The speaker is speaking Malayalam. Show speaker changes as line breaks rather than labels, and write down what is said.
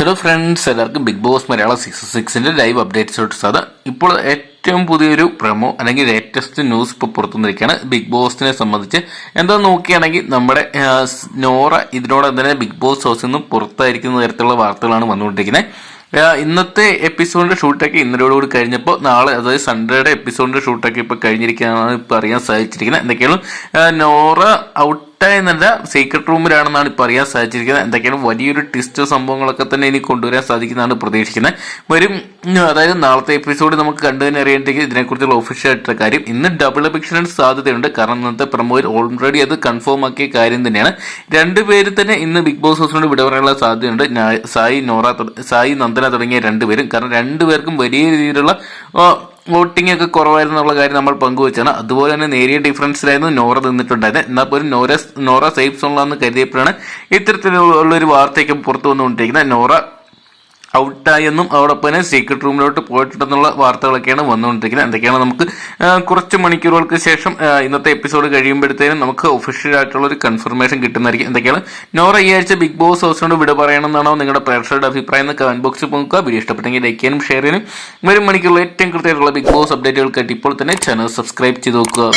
ഹലോ ഫ്രണ്ട്സ് എല്ലാവർക്കും ബിഗ് ബോസ് മലയാളം സീസൺ സിക്സിന്റെ ലൈവ് അപ്ഡേറ്റ്സ് അത് ഇപ്പോൾ ഏറ്റവും പുതിയൊരു പ്രമോ അല്ലെങ്കിൽ ലേറ്റസ്റ്റ് ന്യൂസ് ഇപ്പോൾ പുറത്തുനിന്നിരിക്കുകയാണ് ബിഗ് ബോസിനെ സംബന്ധിച്ച് എന്താ നോക്കുകയാണെങ്കിൽ നമ്മുടെ നോറ ഇതിനോടൊപ്പം തന്നെ ബിഗ് ബോസ് ഹൗസിൽ നിന്ന് പുറത്തായിരിക്കുന്ന തരത്തിലുള്ള വാർത്തകളാണ് വന്നുകൊണ്ടിരിക്കുന്നത്. ഇന്നത്തെ എപ്പിസോഡിന്റെ ഷൂട്ടൊക്കെ ഇന്നലോടുകൂടി കഴിഞ്ഞപ്പോൾ നാളെ അതായത് സൺഡേയുടെ എപ്പിസോഡിന്റെ ഷൂട്ടൊക്കെ ഇപ്പോൾ കഴിഞ്ഞിരിക്കുകയാണ് ഇപ്പോൾ അറിയാൻ സാധിച്ചിരിക്കുന്നത്. എന്തൊക്കെയാണ്? നോറ ഔട്ട് എന്നല്ല സീക്രട്ട് റൂമിലാണെന്നാണ് ഇപ്പോൾ അറിയാൻ സാധിച്ചിരിക്കുന്നത്. എന്തൊക്കെയാണ്? വലിയൊരു ട്വിസ്റ്റ് സംഭവങ്ങളൊക്കെ തന്നെ ഇനി കൊണ്ടുവരാൻ സാധിക്കുന്നതാണ് പ്രതീക്ഷിക്കുന്നത്. വരും അതായത് നാളത്തെ എപ്പിസോഡ് നമുക്ക് കണ്ടു തന്നെ അറിയേണ്ടെങ്കിൽ ഇതിനെക്കുറിച്ചുള്ള ഒഫീഷ്യൽ ആയിട്ടുള്ള കാര്യം. ഇന്ന് ഡബിൾ എപ്പിക്ഷന് സാധ്യതയുണ്ട്. കാരണം ഇന്നത്തെ പ്രമോയിൽ ഓൾറെഡി അത് കൺഫേം ആക്കിയ കാര്യം തന്നെയാണ്. രണ്ടുപേര് തന്നെ ഇന്ന് ബിഗ് ബോസ് ഹൗസിനോട് വിട പറയാനുള്ള സാധ്യതയുണ്ട്. സായി നോറ സായി സായി നന്ദന തുടങ്ങിയ രണ്ടുപേരും. കാരണം രണ്ടുപേർക്കും വലിയ രീതിയിലുള്ള വോട്ടിംഗ് ഒക്കെ കുറവായിരുന്നു എന്നുള്ള കാര്യം നമ്മൾ പങ്കുവച്ചാണ്. അതുപോലെ തന്നെ നേരിയ ഡിഫറൻസിലായിരുന്നു നോറ നിന്നിട്ടുണ്ടായത് എന്നാൽ പോലും നോറ നോറ സേഫ് സോണിലാണെന്ന് കരുതിയപ്പോഴാണ് ഇത്തരത്തിലുള്ള ഒരു വാർത്തയൊക്കെ പുറത്തു വന്നുകൊണ്ടിരിക്കുന്നത്. നോറ ഔട്ടായെന്നും അതോടൊപ്പം തന്നെ സീക്രട്ട് റൂമിലോട്ട് പോയിട്ടുണ്ടെന്നുള്ള വാർത്തകളൊക്കെയാണ് വന്നുകൊണ്ടിരിക്കുന്നത്. എന്തൊക്കെയാണ് നമുക്ക് കുറച്ച് മണിക്കൂറുകൾക്ക് ശേഷം ഇന്നത്തെ എപ്പിസോഡ് കഴിയുമ്പോഴത്തേനും നമുക്ക് ഒഫീഷ്യൽ ആയിട്ടുള്ള ഒരു കൺഫർമേഷൻ കിട്ടുന്നതായിരിക്കും. എന്തൊക്കെയാണ്? നോറ ഈ ആഴ്ച ബിഗ് ബോസ് ഹൗസിനോട് വിട പറയണമെന്നാണോ നിങ്ങളുടെ പ്രേക്ഷകരുടെ അഭിപ്രായം എന്ന് കമന്റ് ബോക്സിൽ നോക്കുക. വീഡിയോ ഇഷ്ടപ്പെട്ടെങ്കിൽ ലൈക്ക് ചെയ്യാനും ഷെയർ ചെയ്യാനും. വരും മണിക്കൂറിൽ ഏറ്റവും കൃത്യമായിട്ടുള്ള ബിഗ് ബോസ് അപ്ഡേറ്റുകൾക്കായിട്ട് ഇപ്പോൾ തന്നെ ചാനൽ സബ്സ്ക്രൈബ് ചെയ്ത് നോക്കുക.